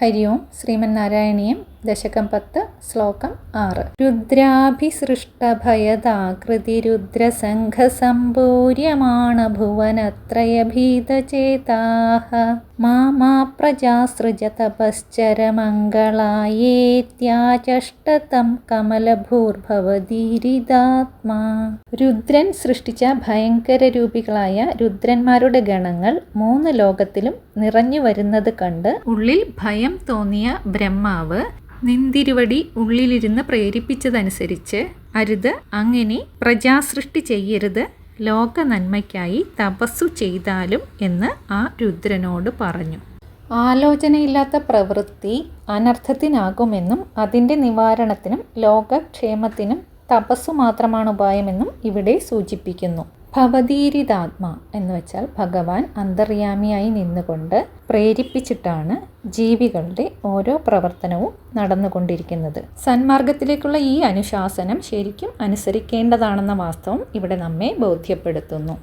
ഹരി ഓം ശ്രീമന്നാരായണീയം ദശകം പത്ത് ശ്ലോകം ആറ്. രുദ്രാഭിസൃഷ്ടഭയദാകൃതി രുദ്രസംഘസമ്പൂര്യമാണ ഭുവനത്രയഭീതചേതാः മാമാ പ്രജാസൃജ തപശ്ചരമംഗളായേത്യാചഷ്ടതം കമലഭൂർഭവതീരിതാത്മാ രുദ്രൻ സൃഷ്ടിച്ച ഭയങ്കര രൂപികളായ രുദ്രന്മാരുടെ ഗണങ്ങൾ മൂന്ന് ലോകത്തിലും നിറഞ്ഞു വരുന്നത് കണ്ട് ഉള്ളിൽ ഭയം തോന്നിയ ബ്രഹ്മാവ് നിന്തിരുവടി ഉള്ളിലിരുന്ന് പ്രേരിപ്പിച്ചതനുസരിച്ച് അരുത് അങ്ങനെ പ്രജാസൃഷ്ടി ചെയ്യരുത് ലോക നന്മയ്ക്കായി തപസ്സു ചെയ്താലും എന്ന് ആ രുദ്രനോട് പറഞ്ഞു. ആലോചനയില്ലാത്ത പ്രവൃത്തി അനർത്ഥത്തിനാകുമെന്നും അതിന്റെ നിവാരണത്തിനും ലോകക്ഷേമത്തിനും തപസ്സു മാത്രമാണ് ഉപായമെന്നും ഇവിടെ സൂചിപ്പിക്കുന്നു. ഭവതീരിതാത്മ എന്ന് വെച്ചാൽ ഭഗവാൻ അന്തർയാമിയായി നിന്നുകൊണ്ട് പ്രേരിപ്പിച്ചിട്ടാണ് ജീവികളുടെ ഓരോ പ്രവർത്തനവും നടന്നുകൊണ്ടിരിക്കുന്നത്. സന്മാർഗത്തിലേക്കുള്ള ഈ അനുശാസനം ശരിക്കും അനുസരിക്കേണ്ടതാണെന്ന വാസ്തവം ഇവിടെ നമ്മെ ബോധ്യപ്പെടുത്തുന്നു.